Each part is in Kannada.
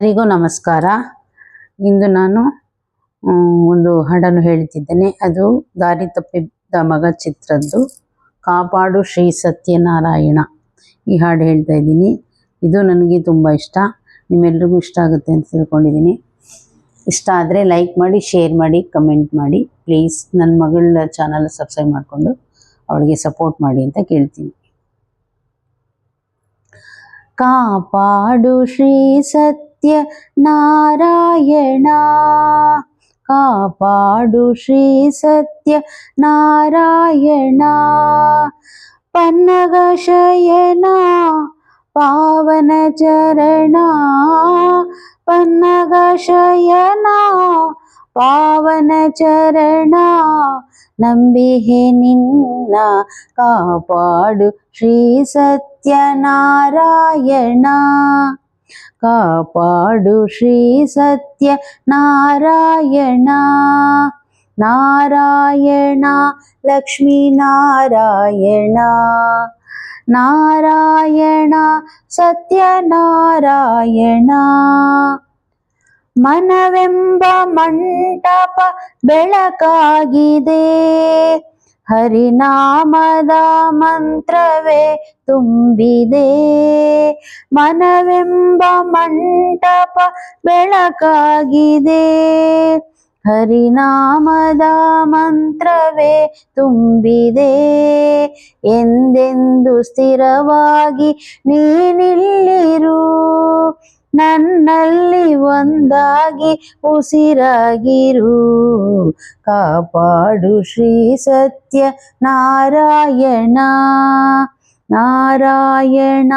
ಎಲ್ಲರಿಗೂ ನಮಸ್ಕಾರ. ಇಂದು ನಾನು ಒಂದು ಹಾಡನ್ನು ಹೇಳುತ್ತಿದ್ದೇನೆ. ಅದು ದಾರಿ ತಪ್ಪಿದ್ದ ಮಗ ಚಿತ್ರದ್ದು, ಕಾಪಾಡು ಶ್ರೀ ಸತ್ಯನಾರಾಯಣ. ಈ ಹಾಡು ಹೇಳ್ತಾ ಇದ್ದೀನಿ. ಇದು ನನಗೆ ತುಂಬ ಇಷ್ಟ. ನಿಮ್ಮೆಲ್ರಿಗೂ ಇಷ್ಟ ಆಗುತ್ತೆ ಅಂತ ತಿಳ್ಕೊಂಡಿದ್ದೀನಿ. ಇಷ್ಟ ಆದರೆ ಲೈಕ್ ಮಾಡಿ, ಶೇರ್ ಮಾಡಿ, ಕಮೆಂಟ್ ಮಾಡಿ. ಪ್ಲೀಸ್, ನನ್ನ ಮಗಳ ಚಾನಲ್ ಸಬ್ಸ್ಕ್ರೈಬ್ ಮಾಡಿಕೊಂಡು ಅವಳಿಗೆ ಸಪೋರ್ಟ್ ಮಾಡಿ ಅಂತ ಕೇಳ್ತೀನಿ. ಕಾಪಾಡು ಶ್ರೀ ಸತ್ಯ ನಾರಾಯಣ ಕಾಪಾಡು ಶ್ರೀ ಸತ್ಯ ನಾರಾಯಣ ಪನ್ನಗ ಶಯನ ಪಾವನ ಚರಣ ಪನ್ನಗ ಶಯನ ಪಾವನ ಚರಣ ನಂಬಿಹೆ ನಿನ್ನ ಕಾಪಾಡು ಶ್ರೀ ಸತ್ಯನಾರಾಯಣ ಕಾಪಾಡು ಶ್ರೀ ಸತ್ಯ ನಾರಾಯಣ ನಾರಾಯಣ ಲಕ್ಷ್ಮೀ ನಾರಾಯಣ ನಾರಾಯಣ ಸತ್ಯನಾರಾಯಣ ಮನವೆಂಬ ಮಂಟಪ ಬೆಳಕಾಗಿದೆ ಹರಿನಾಮದ ಮಂತ್ರವೇ ತುಂಬಿದೆ. ಮನವೆಂಬ ಮಂಟಪ ಬೆಳಕಾಗಿದೆ. ಹರಿನಾಮದ ಮಂತ್ರವೇ ತುಂಬಿದೆ. ಎಂದೆಂದು ಸ್ಥಿರವಾಗಿ ನೀನಿಲ್ಲಿರು. ನನ್ನಲ್ಲಿ ಒಂದಾಗಿ ಉಸಿರಾಗಿರು. ಕಾಪಾಡು ಶ್ರೀ ಸತ್ಯ ನಾರಾಯಣ. ನಾರಾಯಣ,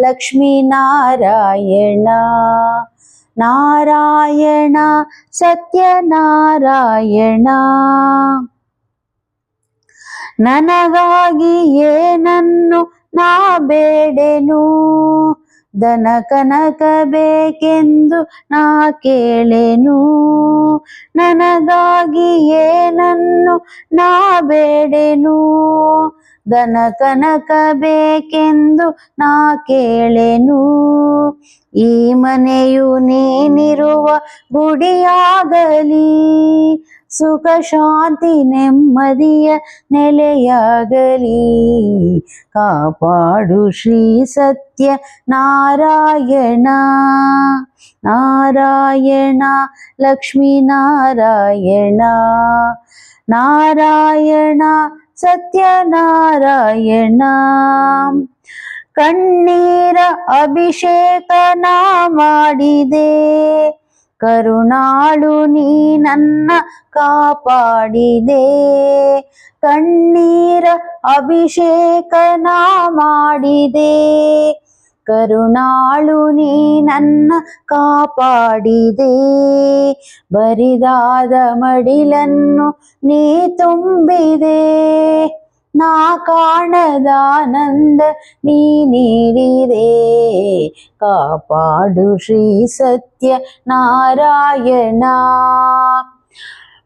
ಲಕ್ಷ್ಮೀ ನಾರಾಯಣ. ನಾರಾಯಣ ಸತ್ಯನಾರಾಯಣ ನನಗಾಗಿ ಏನನ್ನು ನಾ ಬೇಡೆನು? ದನ ಕನಕ ಬೇಕೆಂದು ನಾ ಕೇಳೆನು. ನನಗಾಗಿ ಏನನ್ನು ನಾ ಬೇಡೆನು. ದನ ಕನಕ ಬೇಕೆಂದು ನಾ ಕೇಳೆನು. ಈ ಮನೆಯು ನೀನಿರುವ ಗುಡಿಯಾಗಲಿ. ಸುಖ, ಶಾಂತಿ, ನೆಮ್ಮದಿಯ ನೆಲೆಯಾಗಲಿ. ಕಾಪಾಡು ಶ್ರೀ ಸತ್ಯ ನಾರಾಯಣ. ನಾರಾಯಣ, ಲಕ್ಷ್ಮೀ ನಾರಾಯಣ. ನಾರಾಯಣ ಸತ್ಯನಾರಾಯಣ. ಕಣ್ಣೀರ ಅಭಿಷೇಕ ನಾ ಮಾಡಿದೆ. ಕರುಣಾಳು ನೀ ನನ್ನ ಕಾಪಾಡಿದೆ. ಕಣ್ಣೀರ ಅಭಿಷೇಕ ನಾ ಮಾಡಿದೆ. ಕರುಣಾಳು ನೀ ನನ್ನ ಕಾಪಾಡಿದೆ ಬರಿದಾದ ಮಡಿಲನ್ನು ನೀ ತುಂಬಿದೆ ನಾ ಕಾಣದಾನಂದ ನೀ ನೀಡಿದೆ ಕಾಪಾಡು ಶ್ರೀ ಸತ್ಯ ನಾರಾಯಣ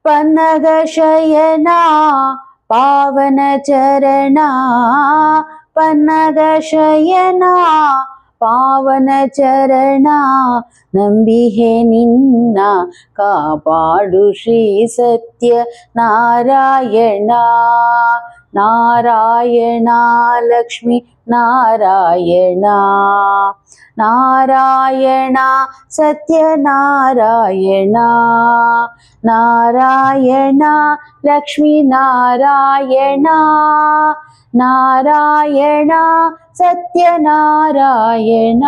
ಪನ್ನಗ ಶಯನ ಪಾವನ ಚರಣ ಪನ್ನಗ ಶಯನ ಪಾವನ ಚರಣ ನಂಬಿಹೆ ನಿನ್ನ ಕಾಪಾಡು ಶ್ರೀ ಸತ್ಯ ನಾರಾಯಣ ನಾರಾಯಣ ಲಕ್ಷ್ಮೀ നാരായണ. നാരായണ സത്യനാരായണ. നാരായണ ലക്ഷ്മി നാരായണ നാരായണ സത്യനാരായണ.